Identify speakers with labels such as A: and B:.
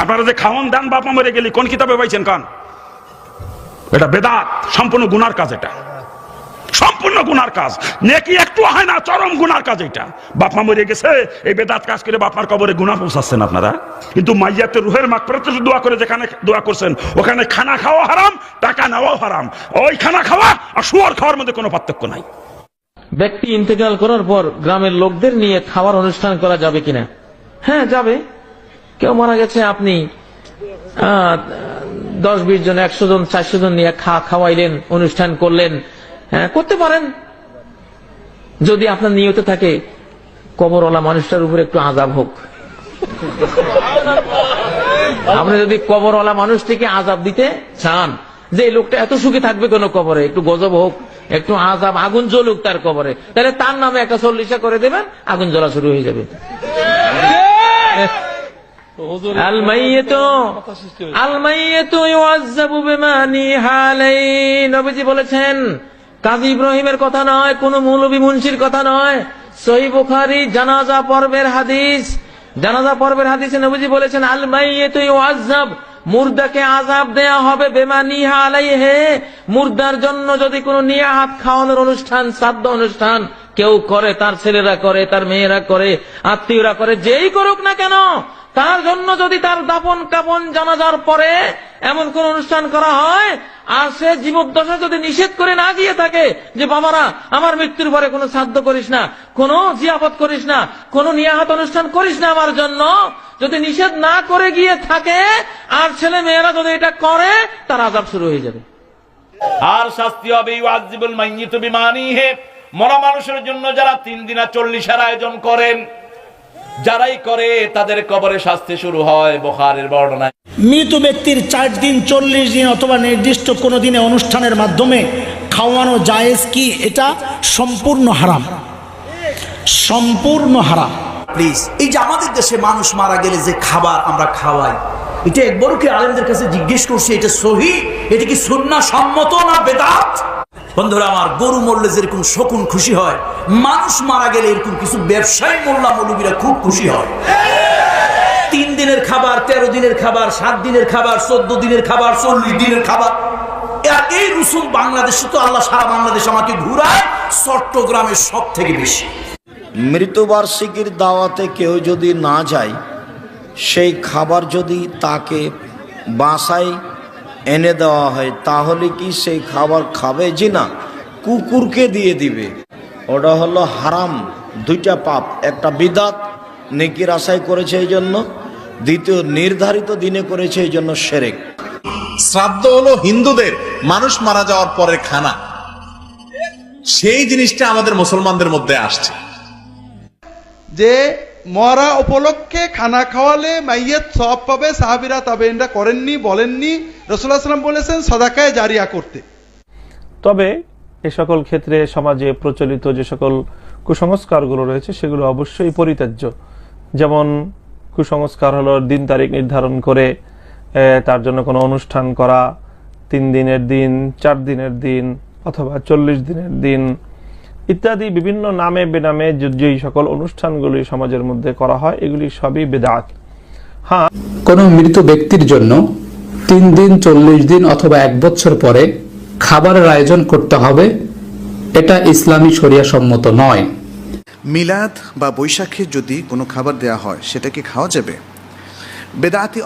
A: আপনারা যে খাওয়ান দান বাপা মরে গেলি, কোন কিতাবে পাইছেন কান? এটা বেদাত, সম্পূর্ণ গুনার কাজ এটা। সম্পূর্ণ গুনার কাজ। নেকি একটু হয় না, চরম গুনার কাজ এটা। বাপমা মরে গেছে, এই বেদাত কাজ করে বাপমার কবরে গুনা পৌঁছাচ্ছেন আপনারা। কিন্তু মাইয়াতে রুহের মাকফিরাতের দোয়া করে, যেখানে দোয়া করছেন, ওখানে খানা খাওয়া হারাম, টাকা নেওয়াও হারাম। ওই খানা খাওয়া আর শুয়ার খাওয়ার মধ্যে কোনো পার্থক্য নাই।
B: ব্যক্তি ইন্তেকাল করার পর গ্রামের লোকদের নিয়ে খাওয়ার অনুষ্ঠান করা যাবে কিনা? হ্যাঁ যাবে। কেউ মারা গেছে, আপনি দশ, বিশ জন, একশো জন, চারশো জন নিয়ে খা, খাওয়াইলেন, অনুষ্ঠান করলেন হ্যাঁ করতে পারেন। যদি আপনার নিয়ত থাকে, কবরওয়ালা মানুষটার উপর একটু আজাব হোক। আপনি যদি কবরওয়ালা মানুষটিকে আজাব দিতে চান, যে লোকটা এত সুখী থাকবে কোন কবরে, একটু গজব হোক, একটু আজাব আগুন জ্বলুক তার কবরে, তাহলে তার নামে একটা চল্লিশা করে দেবেন, আগুন জ্বলা শুরু হয়ে যাবে। বলেছেন কাজী ইব্রাহিমের কথা নয় কোন মৌলভী মুন্সির কথা নয়। সহি বুখারী জানাজা পর্বের হাদিস। জানাজা পর্বের হাদিসে নবীজি বলেছেন আল ইউআযাব মুর্দাকে আজাব দেয়া হবে বেমা নিহা আলাইহে মুর্দার জন্য যদি কোনো নিয়াহাত খাওয়ানোর অনুষ্ঠান শ্রাদ্ধ অনুষ্ঠান কেউ করে তার ছেলেরা করে তার মেয়েরা করে আত্মীয়রা করে যেই করুক না কেন তার জন্য যদি তার দাপন কাপন জানাজার পরে এমন কোন অনুষ্ঠান করা হয়, আর সে জীবদ্দশা যদি নিষেধ করে না গিয়ে থাকে যে, বাবারা, আমার মৃত্যুর পরে কোনো শ্রাদ্ধ করিস না, কোনো জিয়াপত করিস না, কোনো নিয়াহাত অনুষ্ঠান করিস না আমার জন্য, যদি নিষেধ না করে গিয়ে থাকে, আর ছেলে মেয়েরা যদি এটা করে, তার আজাব শুরু হয়ে যাবে।
C: আর শাস্তি হবে মরা মানুষের জন্য যারা তিন দিনা চল্লিশের আয়োজন করেন যারাই করে তাদের কবরে শাস্তি শুরু হয় বোখারের বর্ণনায়।
D: মৃত ব্যক্তির চার দিন চল্লিশ দিন অথবা নির্দিষ্ট কোনো দিনে অনুষ্ঠানের মাধ্যমে খাওয়ানো জায়েজ কি? এটা সম্পূর্ণ হারাম। সম্পূর্ণ হারাম।
E: প্লিজ এই যে আমাদের দেশে মানুষ মারা গেলে যে খাবার আমরা খাওয়াই এটা একবারও কি আলেমদের কাছে জিজ্ঞেস করছি এটা সহি? এটা কি সুন্না সম্মত না বেদাত? বন্ধুরা, আমার গরু মরলে যেরকম শকুন খুশি হয়, মানুষ মারা গেলে এরকম কিছু ব্যবসায়ী মোল্লা মৌলবীরা খুব খুশি হয়। তিন দিনের খাবার, তেরো দিনের খাবার, সাত দিনের খাবার, চোদ্দ দিনের খাবার, চল্লিশ দিনের খাবার। এই রসুল বাংলাদেশে তো আল্লাহ সারা বাংলাদেশ আমাকে ঘুরায় চট্টগ্রামের সব থেকে বেশি।
F: মৃত্যুবার্ষিকীর দাওয়াতে কেউ যদি না যায়, সেই খাবার যদি তাকে বাসায় এনে দেওয়া হয় তাহলে কি সেই খাবার খাবে? জি না কুকুরকে দিয়ে দিবে। ওটা হলো হারাম দুইটা পাপ একটা বিদাত নেকির আশায় করেছে এই জন্য দ্বিতীয় নির্ধারিত দিনে করেছে এই জন্য সেরেক।
G: শ্রাদ্ধ হলো হিন্দুদের মানুষ মারা যাওয়ার পরে খানা। সেই জিনিসটা আমাদের মুসলমানদের মধ্যে আসছে।
H: যে মরা উপলক্ষে খানা খাওয়ালে মাইয়ের সব পাবে, সাহাবিরা তবে এটা করেননি, বলেননি। রসুল্লাহ বলেছেন, সদাকায় জারিয়া করতে।
I: তবে এ সকল ক্ষেত্রে সমাজে প্রচলিত যে সকল কুসংস্কারগুলো রয়েছে, সেগুলো অবশ্যই পরিত্যাজ্য। যেমন কুসংস্কার হলো দিন তারিখ নির্ধারণ করে তার জন্য কোনো অনুষ্ঠান করা, তিন দিনের দিন, চার দিনের দিন, অথবা চল্লিশ দিনের দিন ইত্যাদি বিভিন্ন নামে বেনামে যে- যেই সকল অনুষ্ঠানগুলি সমাজের মধ্যে করা হয় এগুলি সবই বেদাত। হ্যাঁ।
J: কোনো মৃত ব্যক্তির জন্য তিন দিন চল্লিশ দিন অথবা এক বছর পরে খাবারের আয়োজন করতে হবে এটা ইসলামী শরিয়া সম্মত নয়।
K: মিলাদ বা বৈশাখে যদি কোনো খাবার দেয়া হয় সেটা কি খাওয়া যাবে? বেদাতি